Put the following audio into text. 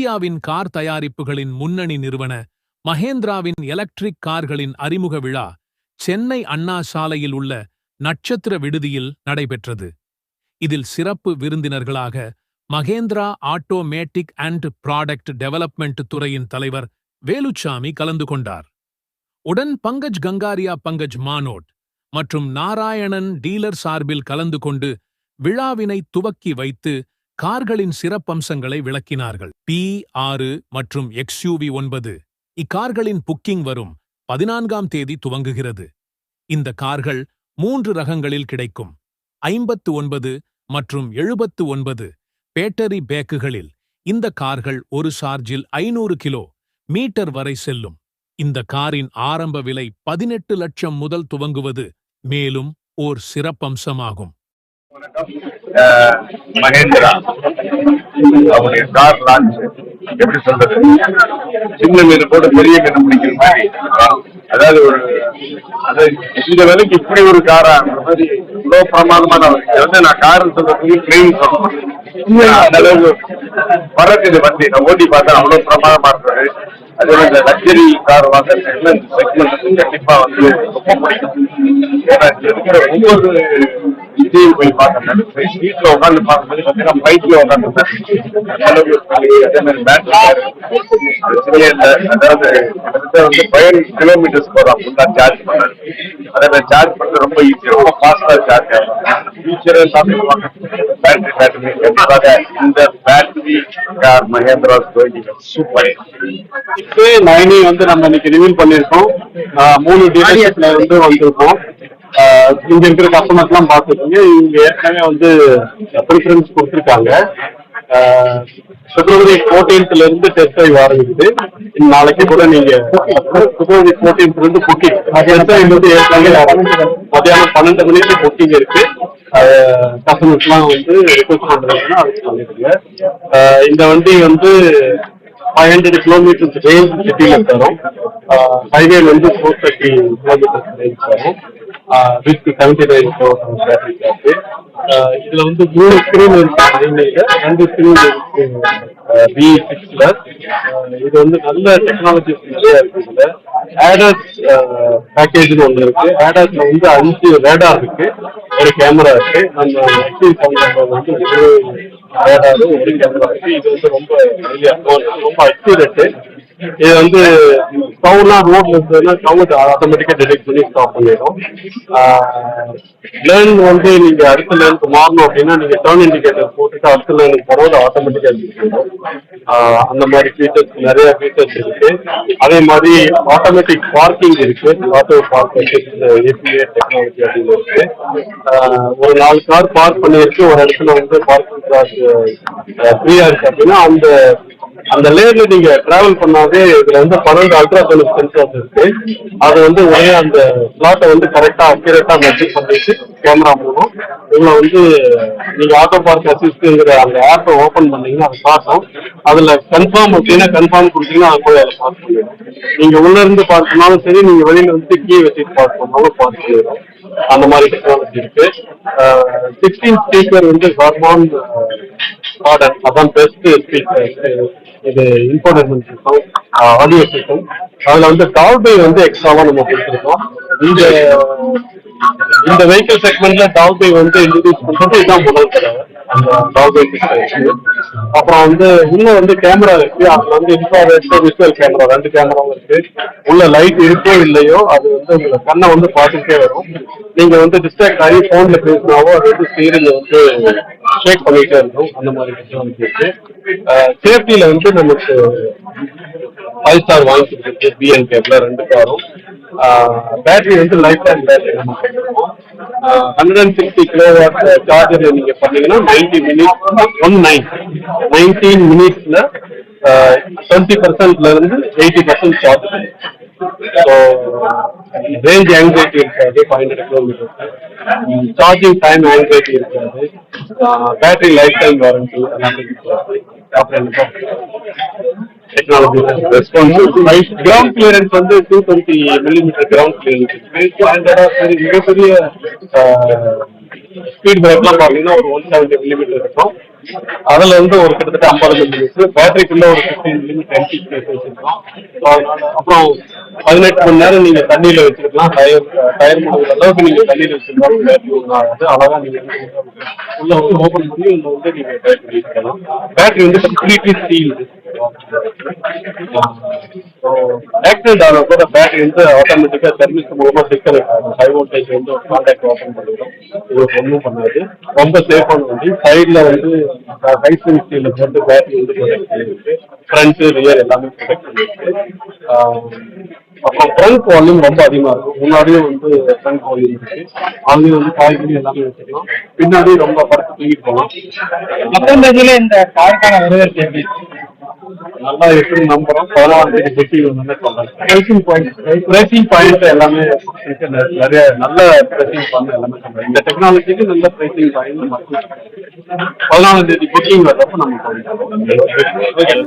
இந்தியாவின் கார் தயாரிப்புகளின் முன்னணி நிறுவன மகேந்திராவின் எலக்ட்ரிக் கார்களின் அறிமுக விழா சென்னை அண்ணா சாலையில் உள்ள நட்சத்திர விடுதியில் நடைபெற்றது. இதில் சிறப்பு விருந்தினர்களாக Mahindra automatic and product development துறையின் தலைவர் வேலுச்சாமி கலந்து கொண்டார். உடன் பங்கஜ் கங்காரியா பங்கஜ் மானோட் மற்றும் நாராயணன் டீலர் சார்பில் கலந்து கொண்டு விழாவினை துவக்கி வைத்து கார்களின் சிறப்பம்சங்களை விளக்கினார்கள். பி ஆறு மற்றும் எக்ஸ்யூவி ஒன்பது. இக்கார்களின் புக்கிங் வரும் பதினான்காம் தேதி துவங்குகிறது. இந்த கார்கள் மூன்று ரகங்களில் கிடைக்கும். ஐம்பத்து ஒன்பது மற்றும் எழுபத்து ஒன்பது பேட்டரி பேக்குகளில் இந்த கார்கள் ஒரு சார்ஜில் ஐநூறு கிலோ மீட்டர் வரை செல்லும். இந்த காரின் ஆரம்ப விலை பதினெட்டு லட்சம் முதல் துவங்குவது மேலும் ஓர் சிறப்பம்சமாகும். மகேந்திரா. அவருடைய கார் லான்ச் எப்படி சொல்றது? சின்ன மீன் போட்டு பெரிய மீன் பிடிக்கிற மாதிரி. அதாவது ஒரு அது இந்த விலைக்கு இப்படி ஒரு காரா மாதிரி இவ்வளவு பிரமாதமான வந்து நான் கார் சொல்றதுக்கு ட்ரெயின் சொல்லணும். அந்த அளவுக்கு பறக்குது வண்டி. நான் ஓட்டி பார்த்தேன் அவ்வளவு பிரமாதமா இருந்தது. அதே இந்த லக்ஸரி கார் வாங்குறதுல செக்மெண்ட் கண்டிப்பா வந்து ரொம்ப பிடிக்கும். ஏன்னா இருக்கிற ஒவ்வொரு இதையும் போய் பார்த்தேன் வீட்டுல உட்காந்து பார்க்கும்போது பார்த்தீங்கன்னா பைக்ல உட்காந்துருந்தேன் அதே மாதிரி பேட்டரி அதாவது வந்து பதினஞ்சு கிலோமீட்டர்ஸ் போதான் ஃபுல்லா சார்ஜ் பண்ணாரு அதே மாதிரி சார்ஜ் பண்றது ரொம்ப ஈஸி ரொம்ப ஃபாஸ்டா சார்ஜ் ஆகும். ஃபியூச்சரே சாப்பிடுவாங்க பேட்டரி பேட்டரி கண்டிப்பாக இந்த பேட்டரி கார் மகேந்திரா சூப்பர் இப்போ நைனி வந்து நம்ம இன்னைக்கு ரிவீல் பண்ணியிருக்கோம். மூணு டீலர்ஷிப்ல வந்து வந்திருக்கோம். இங்க இருக்கிற கஸ்டமர்ஸ் எல்லாம் பாத்துருக்கீங்க இவங்க ஏற்கனவே வந்து ப்ரிஃபரன்ஸ் கொடுத்துருக்காங்க. ஆஹ் பிப்ரவரி ஃபோர்டீன்த்ல இருந்து டெஸ்ட் ட்ரைவ் ஆரம்பிக்குது நாளைக்கு கூட நீங்க பிப்ரவரி ஃபோர்டீன்த்ல இருந்து புக்கிங் டெஸ்ட் வந்து ஏற்கனவே மத்தியானம் பன்னெண்டு மணிக்கு புக்கிங் இருக்கு. கஸ்டமர்ஸ்லாம் வந்து ரிக்வஸ்ட் பண்றாங்கன்னா அதுக்கு இந்த வண்டி வந்து ஃபைவ் ஹண்ட்ரட் கிலோமீட்டர்ஸ் ரேஞ்ச் சிட்டியில தரும். ஹைவேல வந்து ஃபோர் தேர்ட்டி கிலோமீட்டர்ஸ் ரேஞ்ச் தரும். வித் செவன்டி நைன் பேட்டரி இருக்கு இதுல வந்து மூணு ஸ்கிரீன் இருக்கு ரெண்டு ஸ்கிரீன் இருக்கு பி சிக்ஸ்ல இது வந்து நல்ல டெக்னாலஜி நிறைய இருக்கு இதுல. ஆடஸ் பேக்கேஜ்னு ஒன்று இருக்கு. ஆடஸ்ல வந்து அஞ்சு ரேடார் இருக்கு. ஒரு கேமரா இருக்கு. நம்ம எக்ஸி சம்பந்தம் வந்து ஒரு ரேடார் ஒரு கேமரா இருக்கு. இது வந்து ரொம்ப ரொம்ப அக்யூரேட்டு இது வந்து ஸ்டவ்னா ரோட்ல இருந்ததுன்னா ஸ்டவ் ஆட்டோமேட்டிக்கா டிடெக்ட் பண்ணி ஸ்டாப் பண்ணிடும் லேர்ன் வந்து நீங்க அடுத்த லேனுக்கு மாறணும் அப்படின்னா நீங்க டர்ன் இண்டிகேட்டர் போட்டுட்டு அடுத்த லேனுக்கு போறது ஆட்டோமேட்டிக்கா அந்த மாதிரி ஃபீச்சர்ஸ் நிறைய ஃபீச்சர்ஸ் இருக்கு. அதே மாதிரி ஆட்டோமேட்டிக் பார்க்கிங் இருக்கு. ஆட்டோ பார்க் ஏபிஏ டெக்னாலஜி அப்படின்னு இருக்கு. ஒரு நாலு கார் பார்க் பண்ணிருக்கு ஒரு இடத்துல வந்து பார்க்கிங் சார்ஜ் ஃப்ரீயா இருக்கு அப்படின்னா அந்த அந்த லேர்ல நீங்க டிராவல் பண்ணாவே இதுல வந்து பன்னெண்டு அல்ட்ராசோனிக் சென்சார்ஸ் இருக்கு. அது வந்து ஒரே அந்த ஸ்லாட்டை வந்து கரெக்டா அக்யூரேட்டா மெஷர் பண்ணிட்டு கேமரா மூலம் இதுல வந்து நீங்க ஆட்டோ பார்க் அசிஸ்ட்ங்கிற அந்த ஆப்பை ஓபன் பண்ணீங்கன்னா அது காட்டும் அதுல கன்ஃபார்ம் அப்படின்னா கன்ஃபார்ம் கொடுத்தீங்கன்னா அது போய் அதை பார்க் பண்ணிடும் நீங்க உள்ள இருந்து பார்க்கணும்னாலும் சரி நீங்க வெளியில வந்து கீ வச்சுட்டு பார்க் பண்ணாலும் பார்க் பண்ணிடும் அந்த மாதிரி டெக்னாலஜி இருக்கு. சிக்ஸ்டீன் ஸ்பீக்கர் வந்து கார்பான் மாடல் அதான் பெஸ்ட் இது இன்ஃபோர்டைன்மெண்ட் சிஸ்டம் ஆடியோ சிஸ்டம் அதுல வந்து டால்பை வந்து எக்ஸ்ட்ராவா நம்ம கொடுத்துருக்கோம். இந்த இந்த வெஹிக்கிள் செக்மெண்ட்ல டால்பை வந்து இன்ட்ரடியூஸ் பண்றது இதுதான் முதல் தடவை. அந்த டால்பை சிஸ்டம் அப்புறம் வந்து உள்ள வந்து கேமரா இருக்கு. அதுல வந்து இன்ஃப்ராரெட் விசுவல் கேமரா ரெண்டு கேமராவும் இருக்கு. உள்ள லைட் இருக்கோ இல்லையோ அது வந்து உங்களை கண்ணை வந்து பார்த்துட்டே வரும். நீங்க வந்து டிஸ்ட்ராக்ட் ஆகி போன்ல பேசினாவோ அது வந்து ஸ்டீரிங் வந்து செக் பண்ணிட்டே இருந்தோம். அந்த மாதிரி விஷயம் இருக்கு சேஃப்டியில வந்து நமக்கு ஃபைவ் ஸ்டார் வாங்கி கொடுத்துருக்கு பிஎன் கேப்ல ரெண்டு காரும் பேட்டரி வந்து லைஃப் டைம் பேட்டரி நம்ம hundred and sixty kilo watt charger நீங்க பண்ணீங்கன்னா ninety minutes one nine nineteen மினிட்ஸ்ல டுவெண்ட்டி பர்சன்ட்ல இருந்து eighty percent charge so range anxiety இருக்காது five hundred kilometres charging time anxiety இருக்காது பேட்டரி லைஃப் டைம் வாரண்டி எல்லாமே இருக்காது அப்புறம் என்ன டெக்னாலஜி ரெஸ்பான்ஸ் கிரவுண்ட் கிளியரன்ஸ் வந்து two twenty millimetre ground clearance இருக்கு ஸ்டாண்டர்டா சரி மிகப்பெரிய ஸ்பீட் பிரேக்லாம் பாத்தீங்கன்னா ஒரு ஒன் செவன்டி மில்லிமீட்டர் இருக்கும் அதுல இருந்து ஒரு கிட்டத்தட்ட ஐம்பது மில்லிமீட்டர் பேட்டரிக்குள்ள ஒரு ஃபிஃப்டீன் மில்லிமீட்டர் எம்டி ஸ்பேஸ் வச்சிருக்கோம் அப்புறம் பதினெட்டு மணி நேரம் நீங்க தண்ணியில வச்சிருக்கலாம். டயர் டயர் முடிக்கிற அளவுக்கு நீங்க தண்ணியில வச்சிருந்தாலும் பேட்டரி ஒன்றும் ஆகாது. அழகா நீங்க உள்ள வந்து ஓபன் பண்ணி உள்ள வந்து நீங்க பேட்டரி வச்சுக்கலாம். பேட்டரி வந்து கம்ப்ளீட்லி ஸ்டீல் ஆக்சிடென்ட் ஆன கூட பேட்டரி வந்து ஆட்டோமேட்டிக்கா சர்வீஸ் மூலமா டிஸ்கனெக்ட் ஆகும் ஹை வோல்டேஜ் வந்து கான்டாக்ட் ஓப்பன் பண்ணிடும். உங்களுக்கு ஒன்றும் பண்ணாது. ரொம்ப சேஃபான வண்டி. சைடில் வந்து ஹை ஸ்பீட் ஸ்டீல் போட்டு பேட்டரி வந்து ப்ரொடெக்ட் பண்ணிருக்கு ஃப்ரண்ட் ரியர் எல்லாமே ப்ரொடெக்ட் பண்ணிருக்கு அப்புறம் ஃப்ரண்ட் வால்யூம் ரொம்ப அதிகமாக இருக்கும். முன்னாடியே வந்து ஃப்ரண்ட் வால்யூம் இருக்கு. அதுலயும் வந்து காய்கறி எல்லாமே வச்சுக்கலாம் பின்னாடி ரொம்ப படுத்து தூக்கிட்டு போகலாம். மொத்தம் இந்த காருக்கான வரவேற்பு எப்படி நல்லா எப்படி நம்புறோம். பதினாலாம் தேதி புக்கிங் வந்து சொல்றேன். ப்ரைசிங் பாயிண்ட் ப்ரைசிங் பாயிண்ட் எல்லாமே. நிறைய நல்ல ப்ரைசிங் பாயிண்ட் எல்லாமே சொல்றேன். இந்த டெக்னாலஜிக்கு நல்ல ப்ரைசிங் பாயிண்ட் மட்டும் பதினாலாம் தேதி புக்கிங் வர்றப்ப நம்ம சொல்லிட்டோம்